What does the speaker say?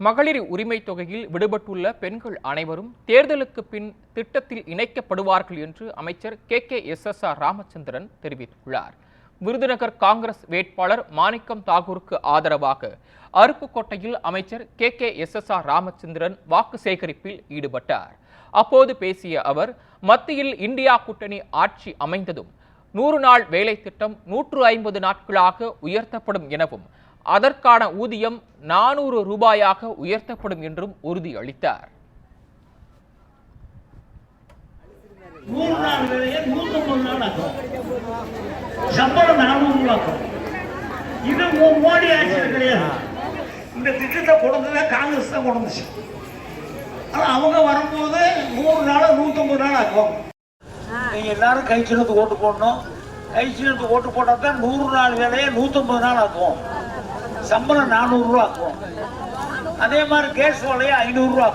மகளிர் உரிமை தொகையில் விடுபட்டுள்ள பெண்கள் அனைவரும் தேர்தலுக்கு பின் திட்டத்தில் இணைக்கப்படுவார்கள் என்று அமைச்சர் K. K. S. S. R. Ramachandran தெரிவித்துள்ளார். விருதுநகர் காங்கிரஸ் வேட்பாளர் மாணிக்கம் தாகூருக்கு ஆதரவாக அருப்புக்கோட்டையில் அமைச்சர் K. K. S. S. R. Ramachandran வாக்கு சேகரிப்பில் ஈடுபட்டார். அப்போது பேசிய அவர் மத்தியில் இந்தியா கூட்டணி ஆட்சி அமைந்ததும் நூறு நாள் வேலை திட்டம் நூற்று ஐம்பது நாட்களாக உயர்த்தப்படும் எனவும் அதற்கான ஊதியம் நானூறு ரூபாயாக உயர்த்தப்படும் என்றும் உறுதியளித்தார். நூறு நாள் வேலையை நூத்தொன்பது நாள் ஆக்கும் சம்பளம் இது மோ- மோடி ஆட்சியில் கிடையாது இந்த திட்டத்தை கொண்டதே காங்கிரஸ் தான் கொண்டுச்சு ஆனா அவங்க வரும்போது நூறு நாள் நூத்தொன்பது நாள் ஆகும். நீங்க எல்லாரும் கை சின்னத்துக்கு ஓட்டு போடணும். கை சின்னத்துக்கு ஓட்டு போட்டா தான் நூறு நாள் வேலையை நூத்தொன்பது நாள் ஆக்கும் சம்பளம் நானூறு ரூபா அதே மாதிரி கேஸ் வேலையை ஐநூறு ரூபா